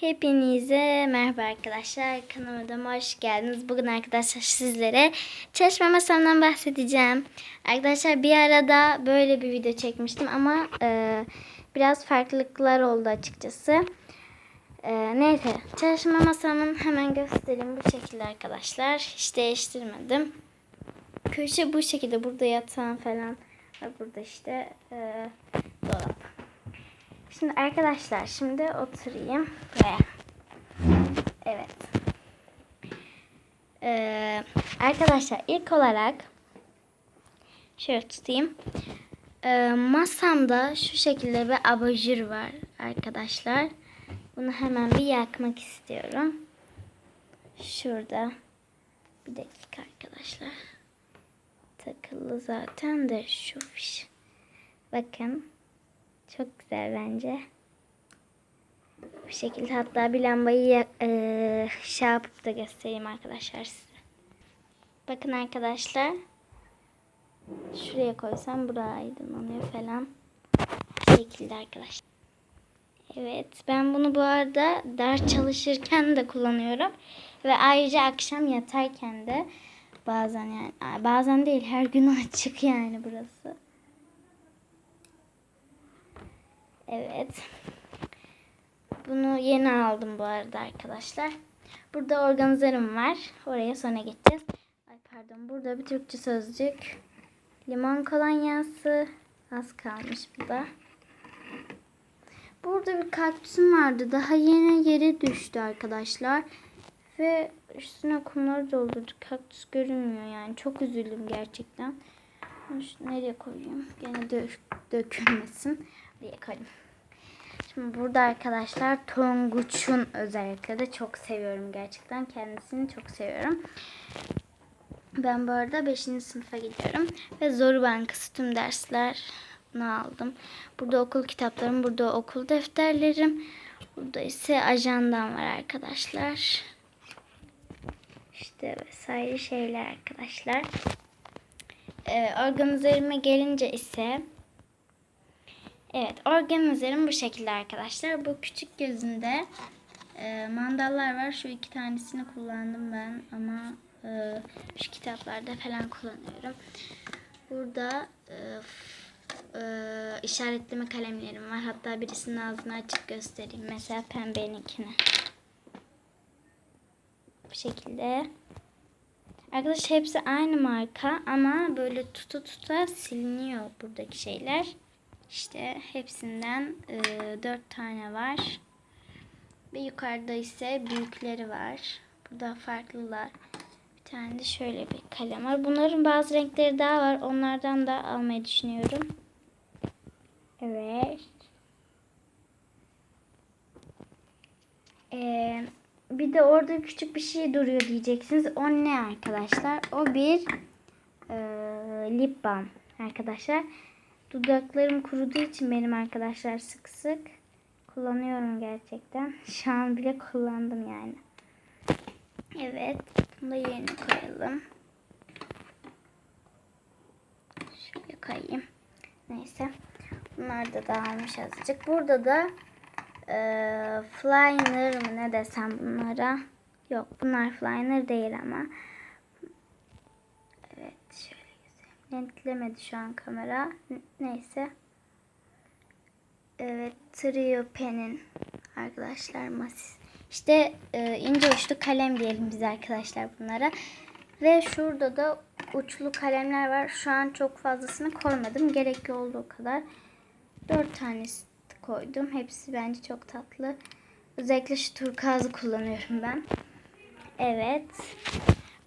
Hepinize merhaba arkadaşlar. Kanalıma hoş geldiniz. Bugün arkadaşlar sizlere çalışma masamdan bahsedeceğim. Arkadaşlar bir arada böyle bir video çekmiştim ama e, biraz farklılıklar oldu açıkçası. E, neyse çalışma masamın hemen göstereyim bu şekilde arkadaşlar. Hiç değiştirmedim. Köşe bu şekilde. Burada yatağım falan. Burada işte e, dolap. Şimdi arkadaşlar şimdi oturayım buraya. Evet. Ee, arkadaşlar ilk olarak şöyle tutayım. Ee, masamda şu şekilde bir abajur var arkadaşlar. Bunu hemen bir yakmak istiyorum. Şurada. Bir dakika arkadaşlar. Takılı zaten de şu fiş. Bakın. Çok güzel bence. Bu şekilde hatta bir lambayı e, şey yapıp da göstereyim arkadaşlar size. Bakın arkadaşlar. Şuraya koysam buraya aydınlanıyor falan. Bu şekilde arkadaşlar. Evet ben bunu bu arada ders çalışırken de kullanıyorum. Ve ayrıca akşam yatarken de bazen yani bazen değil her gün açık yani burası. Evet. Bunu yeni aldım bu arada arkadaşlar. Burada organizerim var. Oraya sonra geçeceğiz. Ay pardon. Burada bir Türkçe sözcük. Limon kolonyası. Az kalmış bu da. Burada bir kaktüsüm vardı. Daha yeni yere düştü arkadaşlar. Ve üstüne kumları doldurduk. Kaktüs görünmüyor yani. Çok üzüldüm gerçekten. Nereye koyayım? Gene dök, dökülmesin. Buraya koyayım. Şimdi burada arkadaşlar Tonguç'un özellikle de çok seviyorum gerçekten. Kendisini çok seviyorum. Ben bu arada 5. sınıfa gidiyorum. Ve Zoru Bankası tüm dersler bunu aldım. Burada okul kitaplarım, burada okul defterlerim. Burada ise ajandam var arkadaşlar. İşte vesaire şeyler arkadaşlar. Ee, organizerime gelince ise Evet organizerim bu şekilde arkadaşlar. Bu küçük gözünde e, mandallar var. Şu iki tanesini kullandım ben ama e, şu kitaplarda falan kullanıyorum. Burada e, e, işaretleme kalemlerim var. Hatta birisinin ağzını açık göstereyim. Mesela pembeninkini. Bu şekilde. Arkadaşlar hepsi aynı marka ama böyle tuta tuta siliniyor buradaki şeyler. İşte hepsinden e, 4 tane var. Ve yukarıda ise büyükleri var. Burada farklılar. Bir tane de şöyle bir kalem var. Bunların bazı renkleri daha var. Onlardan da almayı düşünüyorum. Evet. Ee, bir de orada küçük bir şey duruyor diyeceksiniz. O ne arkadaşlar? O bir e, lip balm arkadaşlar. Dudaklarım kuruduğu için benim arkadaşlar sık sık kullanıyorum gerçekten. Şu an bile kullandım yani. Evet. Bunu da yerine koyalım. Şöyle koyayım. Neyse. Bunlar da dağılmış azıcık. Burada da e, Flyer mı ne desem bunlara. Yok bunlar Flyer değil ama. Netlemedi şu an kamera. Neyse. Evet. Trio Pen'in arkadaşlar masis. İşte e, ince uçlu kalem diyelim biz arkadaşlar bunlara. Ve şurada da uçlu kalemler var. Şu an çok fazlasını koymadım. Gerekli olduğu kadar. Dört tanesi koydum. Hepsi bence çok tatlı. Özellikle şu turkuazı kullanıyorum ben. Evet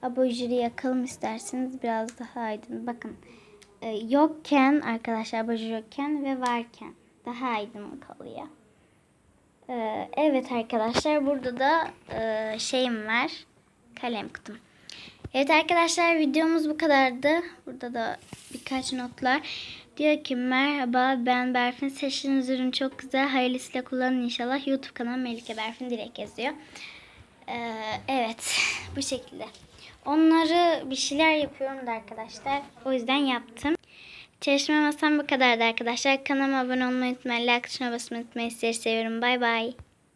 abajuru yakalım isterseniz biraz daha aydın. Bakın e, yokken arkadaşlar abajur yokken ve varken daha aydınlık oluyor. E, evet arkadaşlar burada da e, şeyim var. Kalem kutum. Evet arkadaşlar videomuz bu kadardı. Burada da birkaç notlar. Diyor ki merhaba ben Berfin seçtiğiniz ürün çok güzel. Hayırlısıyla kullanın inşallah. YouTube kanalı Melike Berfin direkt yazıyor. Ee, evet bu şekilde. Onları bir şeyler yapıyorum da arkadaşlar. O yüzden yaptım. Çalışma masam bu kadardı arkadaşlar. Kanalıma abone olmayı unutmayın. Like tuşuna basmayı unutmayın. Sizleri seviyorum. Bay bay.